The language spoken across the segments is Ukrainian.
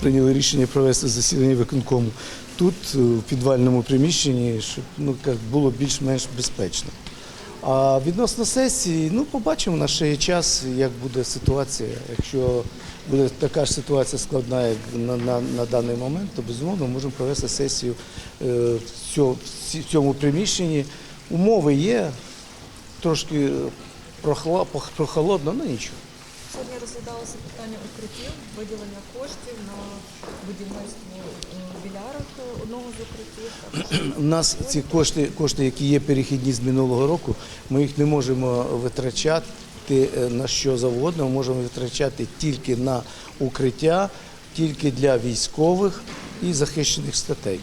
прийняли рішення провести засідання виконкому тут, е, в підвальному приміщенні, щоб ну, було більш-менш безпечно. А відносно сесії, ну побачимо, на ще є час, як буде ситуація. Якщо буде така ж ситуація складна, як на, на, на даний момент, то безумовно можемо провести сесію е, в цьому, приміщенні. Умови є, трошки прохолодно, ну нічого. Сьогодні розглядалося питання укриттів, виділення коштів на будівництво е, білярах е, одного з укриттів. У нас ці кошти, кошти, які є перехідні з минулого року, ми їх не можемо витрачати е, на що завгодно. Ми можемо витрачати тільки на укриття, тільки для військових і захищених статей.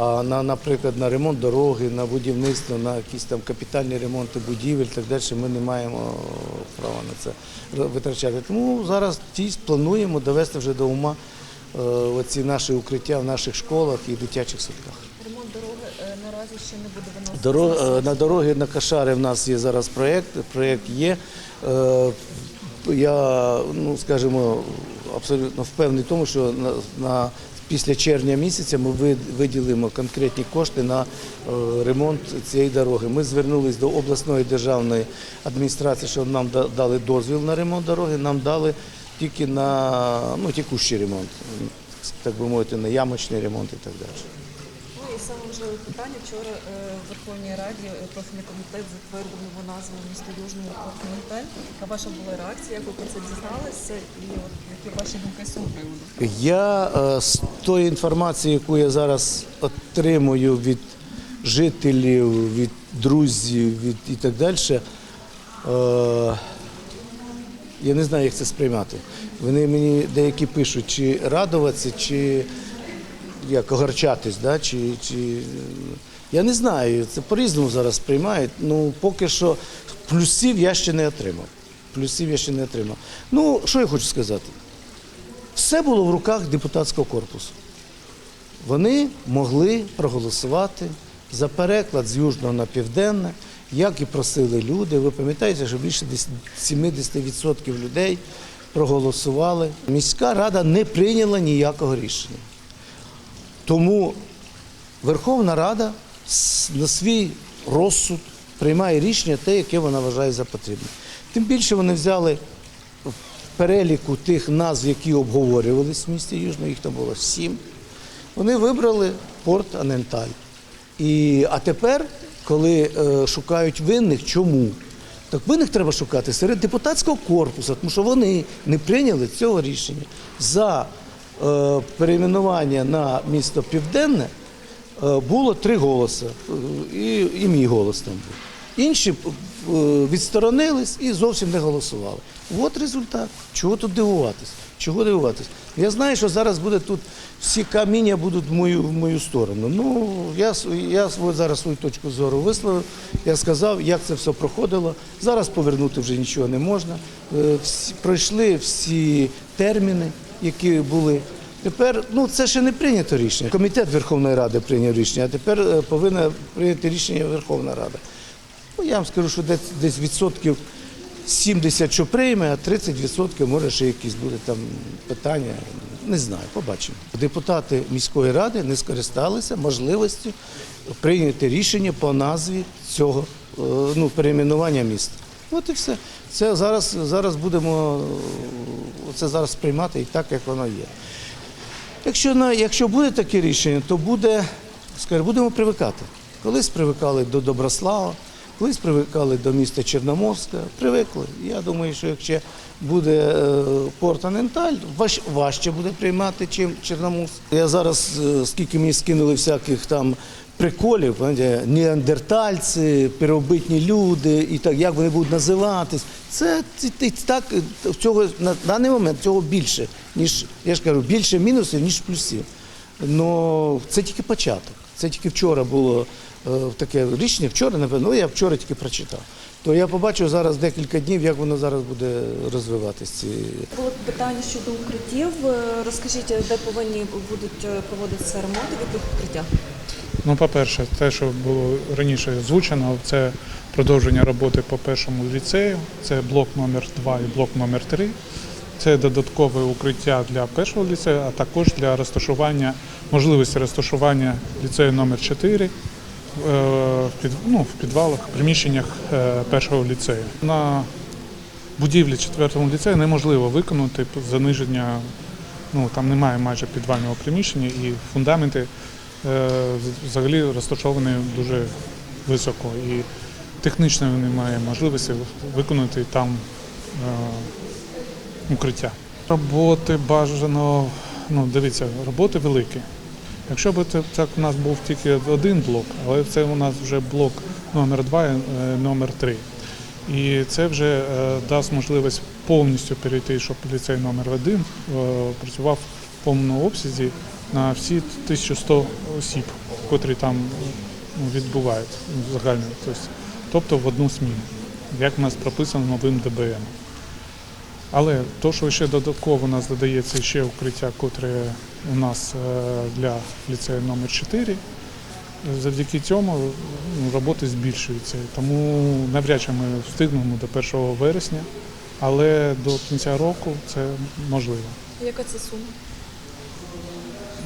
А на, наприклад, на ремонт дороги, на будівництво, на якісь там капітальні ремонти будівель, так далі, ми не маємо права на це витрачати. Тому зараз ті плануємо довести вже до ума е, оці наші укриття в наших школах і дитячих садках. ремонт дороги е, наразі ще не буде виносити. Дорог, на дороги на Кашари в нас є зараз проєкт, проєкт є. Е, Я, ну скажімо, абсолютно впевнений в тому, що на, на, після червня місяця ми виділимо конкретні кошти на е, ремонт цієї дороги. Ми звернулись до обласної державної адміністрації, щоб нам дали дозвіл на ремонт дороги, нам дали тільки на ну, текущий ремонт, так би мовити, на ямочний ремонт і так далі. Ну і саме важливе питання. Вчора е, в Верховній Раді е, профільний комітет затвердив нову назву місто Южний Континенталь. Яка ваша була реакція? Як ви про це дізналися? І от які ваші думки з цього приводу? Я е, з тої інформації, яку я зараз отримую від жителів, від друзів від і так далі, я не знаю, як це сприймати. Вони мені деякі пишуть, чи радуватися, чи як огорчатись, да? чи, чи... я не знаю, це по-різному зараз сприймають. Ну, поки що плюсів я ще не отримав. Плюсів я ще не отримав. Ну, що я хочу сказати? Все було в руках депутатського корпусу. Вони могли проголосувати за переклад з южного на південне, як і просили люди. Ви пам'ятаєте, що більше десь 70% людей проголосували. Міська рада не прийняла ніякого рішення. Тому Верховна Рада на свій розсуд приймає рішення те, яке вона вважає за потрібне. Тим більше вони взяли в переліку тих назв, які обговорювалися в місті Южно, їх там було сім. Вони вибрали порт Аненталь. І, а тепер, коли е, шукають винних, чому? Так винних треба шукати серед депутатського корпусу, тому що вони не прийняли цього рішення за перейменування на місто Південне. е, Було три голоси, е, і, і мій голос там був. Інші е, відсторонились і зовсім не голосували. От результат. Чого тут дивуватись? Чого дивуватись? Я знаю, що зараз буде тут всі каміння будуть в мою, в мою сторону. Ну, я, я зараз свою точку зору висловив. Я сказав, як це все проходило. Зараз повернути вже нічого не можна. Е, Всі, пройшли всі терміни, які були. Тепер ну це ще не прийнято рішення. Комітет Верховної Ради прийняв рішення, а тепер е, повинна прийняти рішення Верховна Рада. Ну, я вам скажу, що десь, десь відсотків 70 що прийме, а 30 відсотків може ще якісь буде там питання. Не знаю, побачимо. Депутати міської ради не скористалися можливістю прийняти рішення по назві цього е, ну, перейменування міста. От і все. Це зараз, зараз будемо е, це зараз приймати і так, як воно є. Якщо, якщо буде таке рішення, то буде, скажімо, будемо привикати. Колись привикали до Доброслава, колись привикали до міста Чорноморська, привикли. Я думаю, що якщо буде е, порт Аненталь, важ, важче буде приймати, чим Чорноморськ. Я зараз, е, скільки мені скинули всяких там приколів, неандертальці, первобитні люди, і так, як вони будуть називатись. Це, так, цього, на даний момент цього більше, ніж, я ж кажу, більше мінусів, ніж плюсів. Ну, це тільки початок. Це тільки вчора було е, таке рішення, вчора, напевно, ну, я вчора тільки прочитав. То я побачу зараз декілька днів, як воно зараз буде розвиватися. Було питання щодо укриттів. Е, Розкажіть, де повинні будуть е, проводитися ремонти, в яких укриттях? Ну, по-перше, те, що було раніше озвучено, це продовження роботи по першому ліцею, це блок номер 2 і блок номер 3. Це додаткове укриття для першого ліцею, а також для розташування, можливості розташування ліцею номер 4 е, в, під, ну, в підвалах, приміщеннях е, першого ліцею. На будівлі четвертого ліцею неможливо виконати заниження, ну там немає майже підвального приміщення і фундаменти взагалі розташовані дуже високо. І технічно немає можливості виконати там е, укриття. Роботи бажано, ну дивіться, роботи великі. Якщо б це так у нас був тільки один блок, але це у нас вже блок номер 2 і е, номер 3. І це вже е, дасть можливість повністю перейти, щоб ліцей номер 1 е, працював в повному обсязі на всі 1100 осіб, котрі там ну, відбувають загально. Тобто, тобто в одну зміну, як у нас прописано новим ДБМ. Але то, що ще додатково у нас додається ще укриття, котре у нас е, для ліцею номер 4 завдяки цьому ну, роботи збільшуються. Тому навряд чи ми встигнемо до 1 вересня, але до кінця року це можливо. Яка це сума?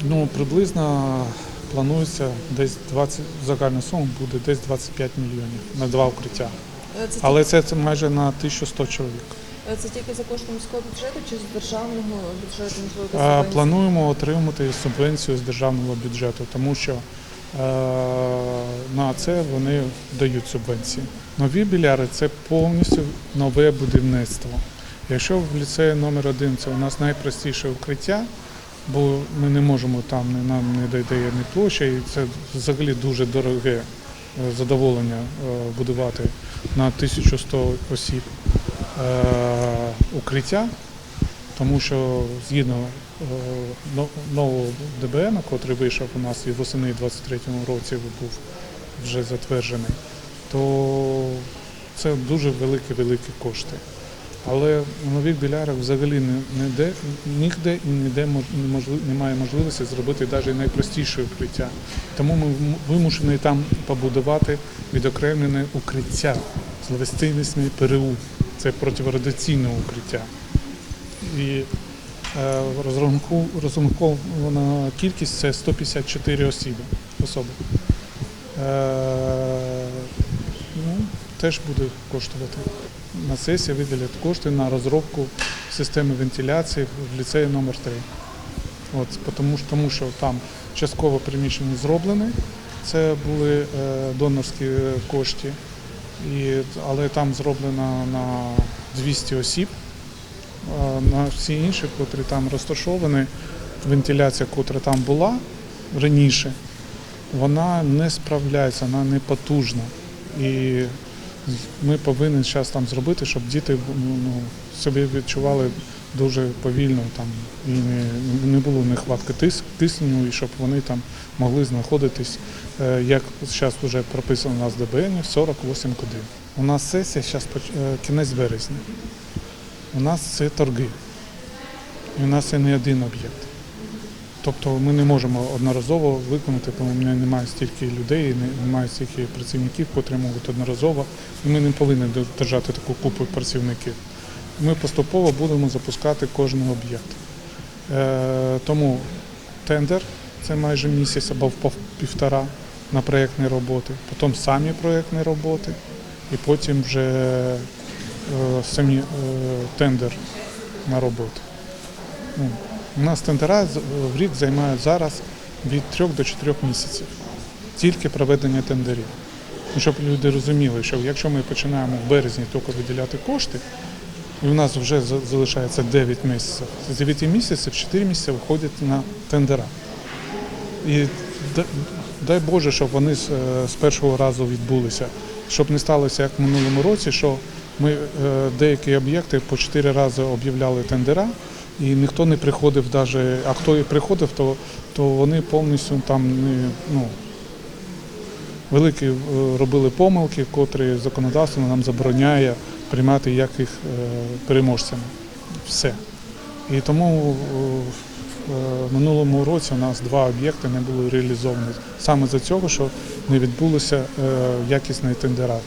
Ну, приблизно планується десь 20, загальна сума буде десь 25 мільйонів на два укриття. Е, Це, Але це, це майже на 1100 чоловік. е, це тільки за кошти міського бюджету чи з державного бюджету? можливо, субвенція? Плануємо отримати субвенцію з державного бюджету, тому що е, на це вони дають субвенції. Нові біляри це повністю нове будівництво. Якщо в ліцеї номер 1 це у нас найпростіше укриття, бо ми не можемо там нам не додає ні площа, і це взагалі дуже дороге е, задоволення е, будувати на 1100 осіб е, укриття тому що згідно нового ДБН, який вийшов у нас і восени 23-му році був вже затверджений, то це дуже великі-великі кошти. Але нових білярах взагалі не, де, ніде і ніде немає можливості зробити навіть найпростіше укриття. Тому ми вимушені там побудувати відокремлене укриття з лавестинісний ПРУ. Це протирадіаційне укриття і е, розрахунку- розрахункована кількість це 154 особи. особи. Е, ну, теж буде коштувати. На сесії виділять кошти на розробку системи вентиляції в ліцеї номер 3 От, тому, тому що там частково приміщення зроблене, це були е, донорські кошти, і, але там зроблено на 200 осіб. На всі інші, котрі там розташовані, вентиляція, котра там була раніше, вона не справляється, вона не потужна. І ми повинні зараз там зробити, щоб діти ну, ну, себе відчували дуже повільно там, і не, не було нехватки тис, кисню, і щоб вони там могли знаходитись, е, як зараз вже прописано у нас ДБН, 48 годин. У нас сесія зараз кінець березня. У нас це торги. І у нас це не один об'єкт. Тобто ми не можемо одноразово виконати, тому в мене немає стільки людей, немає стільки працівників, котрі можуть одноразово. І ми не повинні держати таку купу працівників. Ми поступово будемо запускати кожен об'єкт. Е, тому тендер це майже місяць або півтора на проєктні роботи, потім самі проєктні роботи, і потім вже е, самі е, тендер на роботу. У нас тендера в рік займають зараз від 3 до 4 місяців. Тільки проведення тендерів. Ну, щоб люди розуміли, що якщо ми починаємо в березні тільки виділяти кошти, і у нас вже залишається 9 місяців, з 9 місяців 4 місяці виходять на тендера. І дай Боже, щоб вони з, е, першого разу відбулися. Щоб не сталося, як в минулому році, що ми е, деякі об'єкти по чотири рази об'являли тендера, і ніхто не приходив, даже, а хто і приходив, то, то вони повністю там не, ну, великі е, робили помилки, котрі законодавство нам забороняє приймати як їх е, переможцями. Все. І тому е, в минулому році у нас два об'єкти не були реалізовані саме за цього, що не відбулося е, якісні тендера.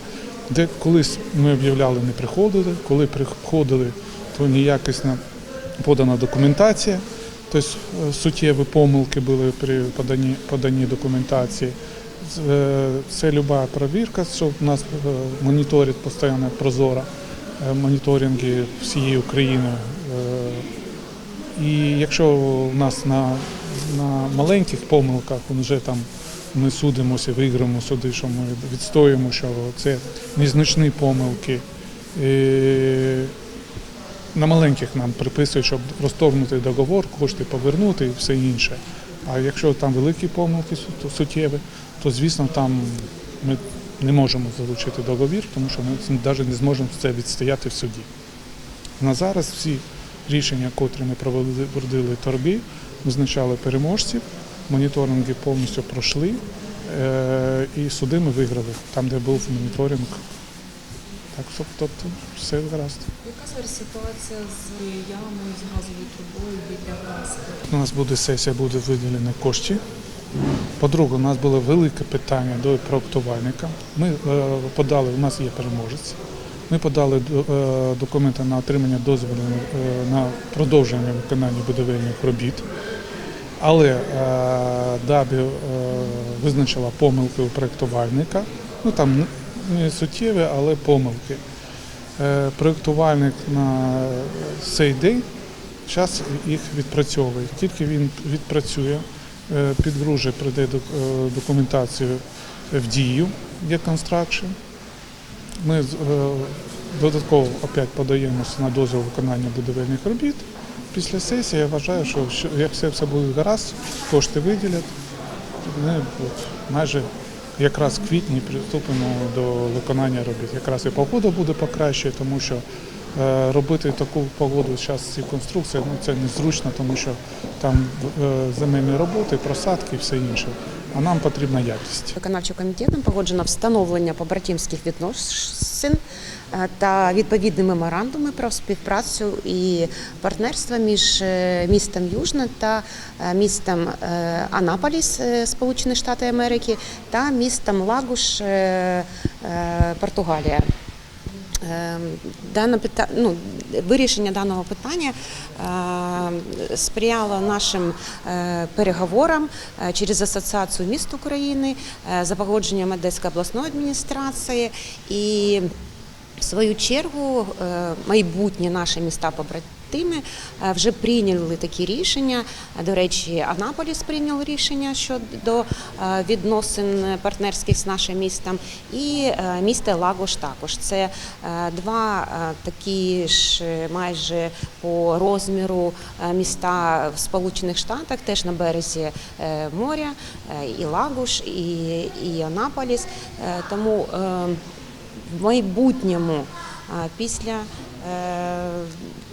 Де колись ми об'являли, не приходили, коли приходили, то неякісно подана документація, тобто е, суттєві помилки були при поданні, поданні документації. Е, Це люба перевірка, що в нас е, моніторить постійно прозоро е, моніторинги всієї України. І якщо у нас на, на маленьких помилках вже там ми судимося, виграємо суди, що ми відстоїмо, що це незначні помилки. На маленьких нам приписують, щоб розторгнути договор, кошти повернути і все інше. А якщо там великі помилки суттєві, то звісно там ми не можемо залучити договір, тому що ми навіть не зможемо це відстояти в суді. На зараз всі рішення, котрі ми проводили торги, визначали переможців, моніторинги повністю пройшли, е, і суди ми виграли там, де був моніторинг. Так, що, тобто все гаразд. Яка зараз ситуація з ямою, з газовою трубою біля вас? У нас буде сесія, буде виділені кошти. По-друге, у нас було велике питання до проектувальника. Ми е, подали, у нас є переможець. Ми подали е, документи на отримання дозволу е, на продовження виконання будівельних робіт. Але е, ДАБІ е, визначила помилки у проєктувальника. Ну там не- суттєві, але помилки. Е, проєктувальник на цей день зараз їх відпрацьовує. Тільки він відпрацює, е, підгружує, прийде документацію в дію, є констракшн. Ми е, додатково опять подаємося на дозвіл виконання будівельних робіт. Після сесії я вважаю, що як все, буде гаразд, кошти виділять. Ми майже якраз в квітні приступимо до виконання робіт. Якраз і погода буде покраще, тому що е, робити таку погоду зараз ці конструкції ну, це незручно, тому що там е, земельні роботи, просадки і все інше. А нам потрібна якість. Виконавчим комітетом погоджено встановлення побратимських відносин та відповідні меморандуми про співпрацю і партнерство між е, містом Южне та е, містом е, Анаполіс, е, Сполучені Штати Америки, та містом Лагуш, е, е, Португалія. Е, Дане пита... ну, вирішення даного питання е, сприяло нашим е, переговорам е, через Асоціацію міст України е, за погодженням Одеської обласної адміністрації і в свою чергу е, майбутні наші міста побратими е, вже прийняли такі рішення. До речі, Анаполіс прийняв рішення щодо е, відносин партнерських з нашим містом, і місто Лагош також. Це два такі ж майже по розміру міста в Сполучених Штатах, теж на березі моря, і Лагуш, і, і Анаполіс. Тому в майбутньому після е,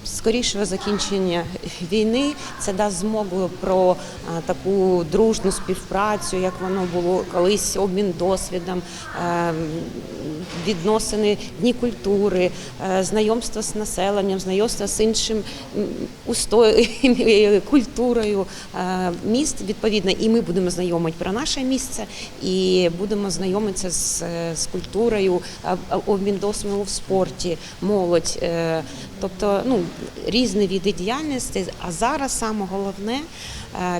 скорішого закінчення війни це дасть змогу про таку дружну співпрацю, як воно було колись, обмін досвідом, е, відносини дні культури, е, знайомство з населенням, знайомство з іншим м, культурою е, міст. Відповідно, і ми будемо знайомити про наше місце, і будемо знайомитися з, е, з культурою, обмін досвідом в спорті, молодь. Тобто ну, різні види діяльності. А зараз саме головне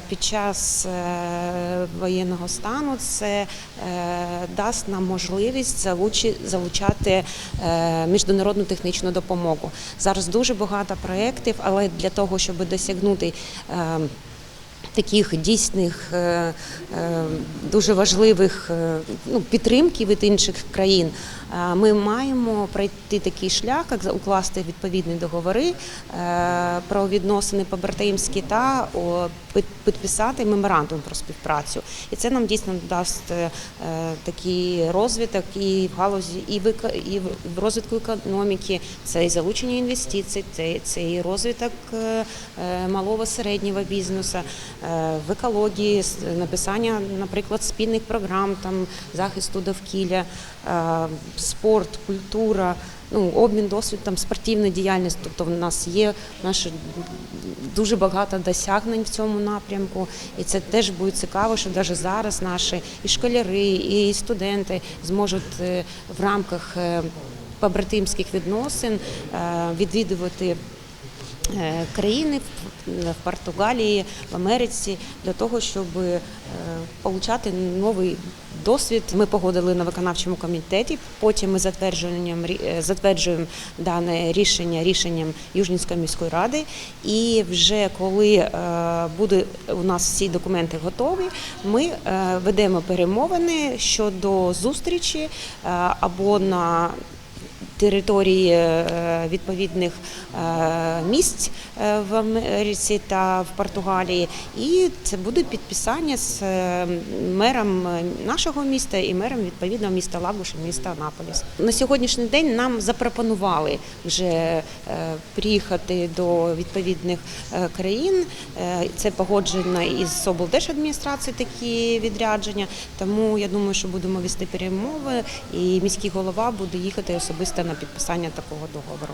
під час е, воєнного стану це е, дасть нам можливість залучати е, міжнародну технічну допомогу. Зараз дуже багато проєктів, але для того, щоб досягнути. е, Таких дійсних е, е, дуже важливих е, ну, підтримки від інших країн. е, Ми маємо пройти такий шлях, як укласти відповідні договори е, про відносини побратимські та підписати меморандум про співпрацю. І це нам дійсно дасть е, такий розвиток і в галузі, і в, і в розвитку економіки, це і залучення інвестицій, це, це і розвиток е, е, малого середнього бізнесу, в екології, написання, наприклад, спільних програм там захисту довкілля, спорт, культура. Ну, обмін досвідом, спортивна діяльність. Тобто в нас є наше дуже багато досягнень в цьому напрямку, і це теж буде цікаво, що навіть зараз наші і школяри, і студенти зможуть е, в рамках е, побратимських відносин е, відвідувати країни в- Португалії, в Америці для того, щоб е, отримати новий досвід. Ми погодили на виконавчому комітеті. Потім ми затверджуємо рі- е, затверджуємо дане рішення рішенням Южнінської міської ради. І вже коли е, буде у нас всі документи готові, ми е, ведемо перемовини щодо зустрічі е, або на території е, відповідних е, місць е, в Америці та в Португалії, і це буде підписання з мером нашого міста і мером відповідного міста Лагуш і міста Анаполіс. На сьогоднішній день нам запропонували вже приїхати до відповідних країн. Це погоджено із облдержадміністрації такі відрядження. Тому я думаю, що будемо вести перемови, і міський голова буде їхати особисто на підписання такого договору.